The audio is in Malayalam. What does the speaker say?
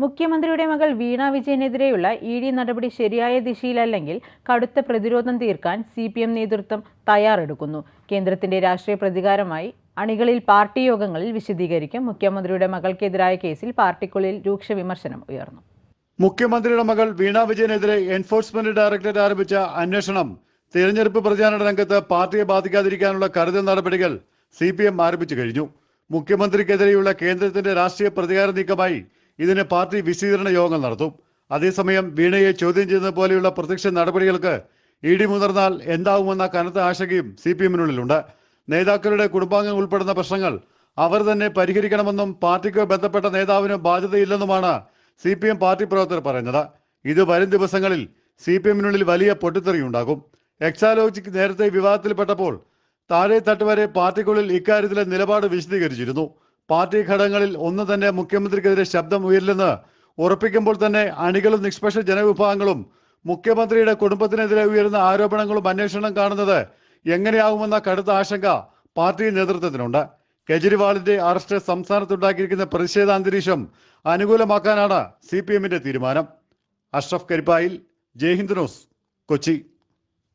മുഖ്യമന്ത്രിയുടെ മകൾ വീണ വിജയനെതിരെയുള്ള ഇ ഡി നടപടി ശരിയായ ദിശയിലല്ലെങ്കിൽ കടുത്ത പ്രതിരോധം തീർക്കാൻ സി പി എം നേതൃത്വം തയ്യാറെടുക്കുന്നു. കേന്ദ്രത്തിന്റെ രാഷ്ട്രീയ പ്രതികാരമായി അണികളിൽ പാർട്ടി യോഗങ്ങളിൽ വിശദീകരിക്കും മുഖ്യമന്ത്രിയുടെ മകൾക്കെതിരായ കേസിൽ പാർട്ടിക്കുള്ളിൽ രൂക്ഷ വിമർശനം ഉയർന്നു. മുഖ്യമന്ത്രിയുടെ മകൾ വീണ വിജയനെതിരെ എൻഫോഴ്സ്മെന്റ് ഡയറക്ടറേറ്റ് ആരംഭിച്ച അന്വേഷണം തിരഞ്ഞെടുപ്പ് പ്രചാരണ രംഗത്ത് പാർട്ടിയെ ബാധിക്കാതിരിക്കാനുള്ള കരുതൽ നടപടികൾ സി പി എം ആരംഭിച്ചു കഴിഞ്ഞു. മുഖ്യമന്ത്രിക്കെതിരെയുള്ള കേന്ദ്രത്തിന്റെ രാഷ്ട്രീയ പ്രതികാര നീക്കമായി ഇതിന് പാർട്ടി വിശദീകരണ യോഗങ്ങൾ നടത്തും. അതേസമയം വീണയെ ചോദ്യം ചെയ്യുന്നത് പോലെയുള്ള പ്രത്യക്ഷ നടപടികൾക്ക് ഇ ഡി മുതിർന്നാൽ എന്താവുമെന്ന കനത്ത ആശങ്കയും സി പി എമ്മിനുള്ളിലുണ്ട്. നേതാക്കളുടെ കുടുംബാംഗങ്ങൾ ഉൾപ്പെടുന്ന പ്രശ്നങ്ങൾ അവർ തന്നെ പരിഹരിക്കണമെന്നും പാർട്ടിക്ക് ബന്ധപ്പെട്ട നേതാവിന് ബാധ്യതയില്ലെന്നുമാണ് സി പി എം പാർട്ടി പ്രവർത്തകർ പറയുന്നത്. ഇത് വരും ദിവസങ്ങളിൽ സി പി എമ്മിനുള്ളിൽ വലിയ പൊട്ടിത്തെറിയുണ്ടാകും. എക്സാലോജിക് നേരത്തെ വിവാദത്തിൽപ്പെട്ടപ്പോൾ താഴെ തട്ട് വരെ പാർട്ടിക്കുള്ളിൽ ഇക്കാര്യത്തിലെ നിലപാട് വിശദീകരിച്ചിരുന്നു. പാർട്ടി ഘടകങ്ങളിൽ ഒന്ന് തന്നെ മുഖ്യമന്ത്രിക്കെതിരെ ശബ്ദം ഉയരില്ലെന്ന് ഉറപ്പിക്കുമ്പോൾ തന്നെ അണികളും നിഷ്പക്ഷ ജനവിഭാഗങ്ങളും മുഖ്യമന്ത്രിയുടെ കുടുംബത്തിനെതിരെ ഉയരുന്ന ആരോപണങ്ങളും അന്വേഷണം കാണുന്നത് എങ്ങനെയാവുമെന്ന കടുത്ത ആശങ്ക പാർട്ടി നേതൃത്വത്തിനുണ്ട്. കെജ്രിവാളിന്റെ അറസ്റ്റ് സംസ്ഥാനത്തുണ്ടാക്കിയിരിക്കുന്ന പ്രതിഷേധ അനുകൂലമാക്കാനാണ് സി പി എമ്മിന്റെ തീരുമാനം. അഷ്റഫ് കരിപ്പായിൽ ജയ്ഹിന്ദ് ന്യൂസ് കൊച്ചി.